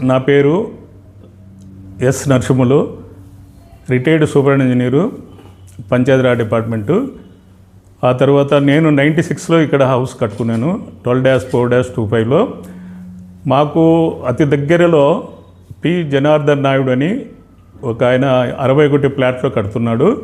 నా పేరు S Narasimhulu retired super engineer Panchayati Raj department. ఆ తర్వాత నేను నైంటీ సిక్స్లో ఇక్కడ హౌస్ కట్టుకున్నాను twelve dash four dash two ఫైవ్లో. మాకు అతి దగ్గరలో పి జనార్దన్ నాయుడు అని ఒక ఆయన అరవై ఒకటి ప్లాట్లో కడుతున్నాడు.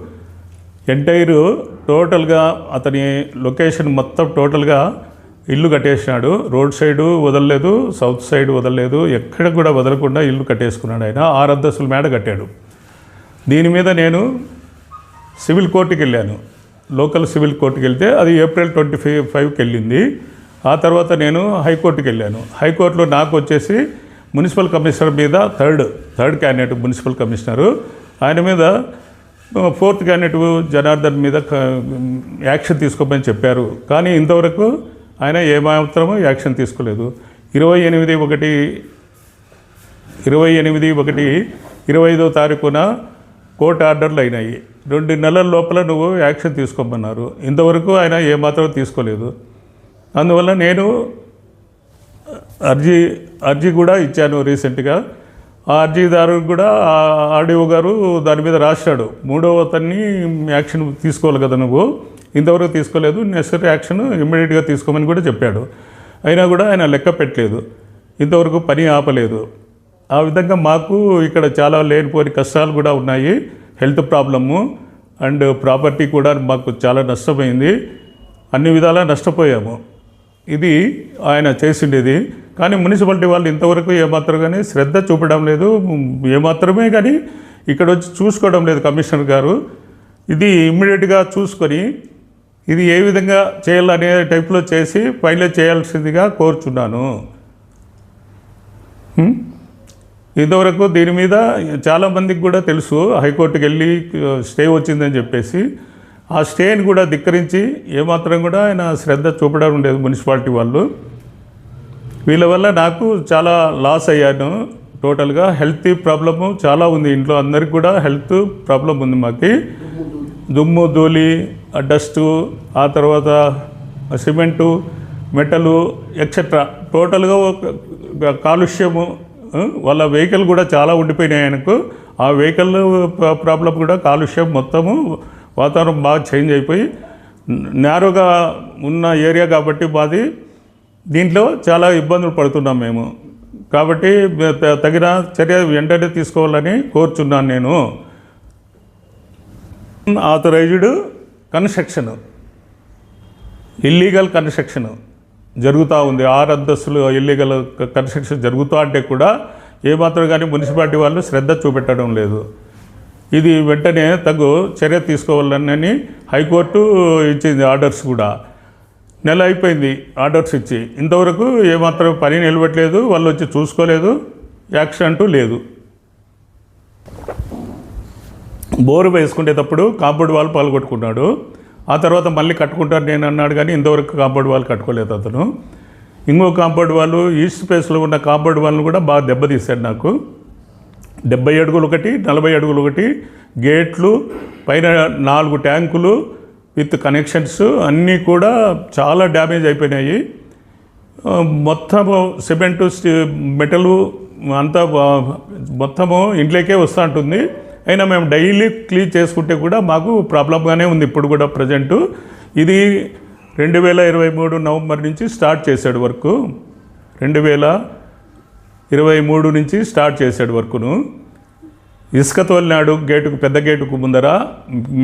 ఎంటైరు టోటల్గా అతని లొకేషన్ మొత్తం టోటల్గా ఇల్లు కట్టేసినాడు. రోడ్ సైడు వదలలేదు సౌత్ సైడ్ వదలలేదు. ఎక్కడ కూడా వదలకుండా ఇల్లు కట్టేసుకున్నాడు ఆయన. ఆరు అంతస్తుల మేడ కట్టాడు. దీని మీద నేను సివిల్ కోర్టుకి వెళ్ళాను. లోకల్ సివిల్ కోర్టుకి వెళ్తే అది ఏప్రిల్ ట్వంటీ ఫైవ్ ఫైవ్కి వెళ్ళింది. ఆ తర్వాత నేను హైకోర్టుకి వెళ్ళాను. హైకోర్టులో నాకు వచ్చేసి మున్సిపల్ కమిషనర్ మీద third third candidate municipal commissioner. ఆయన మీద ఫోర్త్ క్యాండిడేట్ జనార్దన్ మీద యాక్షన్ తీసుకోమని చెప్పారు. కానీ ఇంతవరకు ఆయన ఏమాత్రమూ యాక్షన్ తీసుకోలేదు. ఇరవై ఎనిమిది ఒకటి ఇరవై ఎనిమిది ఒకటి ఇరవై ఐదో తారీఖున కోర్టు ఆర్డర్లు అయినాయి. రెండు నెలల లోపల నువ్వు యాక్షన్ తీసుకోమన్నారు. ఇంతవరకు ఆయన ఏమాత్రం తీసుకోలేదు. అందువల్ల నేను అర్జీ అర్జీ కూడా ఇచ్చాను రీసెంట్గా. అర్జీదారు కూడా ఆర్డీఓ గారు దాని మీద రాశాడు. మూడవ అతన్ని యాక్షన్ తీసుకోవాలి కదా నువ్వు. ఇంతవరకు తీసుకోలేదు. నెసరీ యాక్షన్ ఇమ్మీడియట్గా తీసుకోమని కూడా చెప్పాడు. అయినా కూడా ఆయన లెక్క పెట్టలేదు. ఇంతవరకు పని ఆపలేదు. ఆ విధంగా మాకు ఇక్కడ చాలా లేనిపోని కష్టాలు కూడా ఉన్నాయి. హెల్త్ ప్రాబ్లము అండ్ ప్రాపర్టీ కూడా మాకు చాలా నష్టపోయింది అన్ని విధాలా నష్టపోయాము. ఇది ఆయన చేసిండేది. కానీ మున్సిపాలిటీ వాళ్ళు ఇంతవరకు ఏమాత్రం కానీ శ్రద్ధ చూపడం లేదు. ఏమాత్రమే కానీ ఇక్కడ వచ్చి చూసుకోవడం లేదు కమిషనర్ గారు. ఇది ఇమ్మీడియట్గా చూసుకొని ఇది ఏ విధంగా చేయాలనే టైప్లో చేసి ఫైనల్ చేయాల్సిందిగా కోరుచున్నాను. ఇంతవరకు దీని మీద చాలామందికి కూడా తెలుసు. హైకోర్టుకి వెళ్ళి స్టే వచ్చిందని చెప్పేసి. ఆ స్టేని కూడా ధిక్కరించి ఏమాత్రం కూడా ఆయన శ్రద్ధ చూపడం లేదు మున్సిపాలిటీ వాళ్ళు. వీళ్ళ వల్ల నాకు చాలా లాస్ అయ్యాను. టోటల్గా హెల్త్ ప్రాబ్లము చాలా ఉంది. ఇంట్లో అందరికి కూడా హెల్త్ ప్రాబ్లం ఉంది మాకు. దుమ్ము ధూళి ఆ డస్టు ఆ తర్వాత సిమెంటు మెటలు ఎక్సెట్రా టోటల్గా ఒక కాలుష్యము వాళ్ళ వెహికల్ కూడా చాలా ఉండిపోయినాయి ఆయనకు. ఆ వెహికల్ ప్రాబ్లం కూడా కాలుష్యం మొత్తము వాతావరణం బాగా చేంజ్ అయిపోయి నేరుగా ఉన్న ఏరియా కాబట్టి మాది దీంట్లో చాలా ఇబ్బందులు పడుతున్నాం మేము. కాబట్టి తగిన చర్య వెంటనే తీసుకోవాలని కోరుచున్నాను నేను. ఆథరైజ్డ్ కన్స్ట్రక్షన్ ఇల్లీగల్ కన్స్ట్రక్షన్ జరుగుతూ ఉంది. ఆరు అంతస్తులు ఇల్లీగల్ కన్స్ట్రక్షన్ జరుగుతూ అంటే కూడా ఏమాత్రం కానీ మున్సిపాలిటీ వాళ్ళు శ్రద్ధ చూపెట్టడం లేదు. ఇది వెంటనే తగు చర్య తీసుకోవాలని హైకోర్టు ఇచ్చింది ఆర్డర్స్ కూడా. నెల అయిపోయింది ఆర్డర్స్ ఇచ్చి. ఇంతవరకు ఏమాత్రం పని నిలబెట్టలేదు వాళ్ళు వచ్చి చూసుకోలేదు యాక్షన్ అంటూ లేదు. బోరు వేసుకునేటప్పుడు కాంపౌండ్ వాల్ పాల్గొట్టుకున్నాడు. ఆ తర్వాత మళ్ళీ కట్టుకుంటారు నేను అన్నాడు కానీ ఇంతవరకు కాంపౌండ్ వాల్ కట్టుకోలేదు అతను. ఇంకో కాంపౌండ్ వాళ్ళు ఈస్ట్ ఫేస్లో ఉన్న కాంపౌండ్ వాళ్ళని కూడా బాగా దెబ్బతీశాడు నాకు. డెబ్బై అడుగులు ఒకటి నలభై అడుగులు ఒకటి గేట్లు పైన నాలుగు ట్యాంకులు విత్ కనెక్షన్స్ అన్నీ కూడా చాలా డ్యామేజ్ అయిపోయినాయి. మొత్తము సిమెంటు మెటలు అంతా మొత్తము ఇంట్లోకే వస్తూ ఉంటుంది అయినా మేము డైలీ క్లీన్ చేసుకుంటే కూడా మాకు ప్రాబ్లంగానే ఉంది ఇప్పుడు కూడా ప్రజెంటు. ఇది రెండు వేల ఇరవై మూడు నవంబర్ నుంచి స్టార్ట్ చేశాడు వర్క్. రెండు వేల ఇరవై మూడు నుంచి స్టార్ట్ చేశాడు వర్కును. ఇసుక తోలినాడు గేటుకు పెద్ద గేటుకు ముందర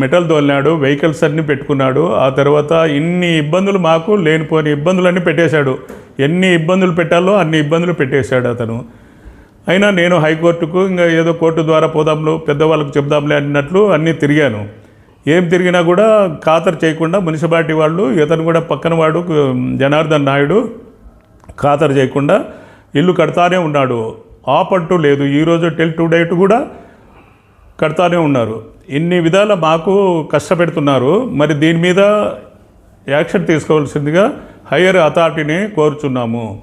మెటల్ తోలినాడు వెహికల్స్ అన్నీ పెట్టుకున్నాడు. ఆ తర్వాత ఇన్ని ఇబ్బందులు మాకు లేనిపోని ఇబ్బందులన్నీ పెట్టేశాడు. ఎన్ని ఇబ్బందులు పెట్టాలో అన్ని ఇబ్బందులు పెట్టేశాడు అతను. అయినా నేను హైకోర్టుకు ఇంకా ఏదో కోర్టు ద్వారా పోదాంలో పెద్దవాళ్ళకు చెప్దాంలే అన్నట్లు అన్నీ తిరిగాను. ఏం తిరిగినా కూడా ఖాతరు చేయకుండా మున్సిపాలిటీ వాళ్ళు ఇతను కూడా పక్కన వాడు జనార్దన్ నాయుడు ఖాతరు చేయకుండా ఇల్లు కడతానే ఉన్నాడు. ఆపంటూ లేదు. ఈరోజు టెల్ టు డేట్ కూడా కడతానే ఉన్నారు. ఇన్ని విధాల మాకు కష్టపెడుతున్నారు. మరి దీని మీద యాక్షన్ తీసుకోవాల్సిందిగా హయ్యర్ అథారిటీని కోరుచున్నాము.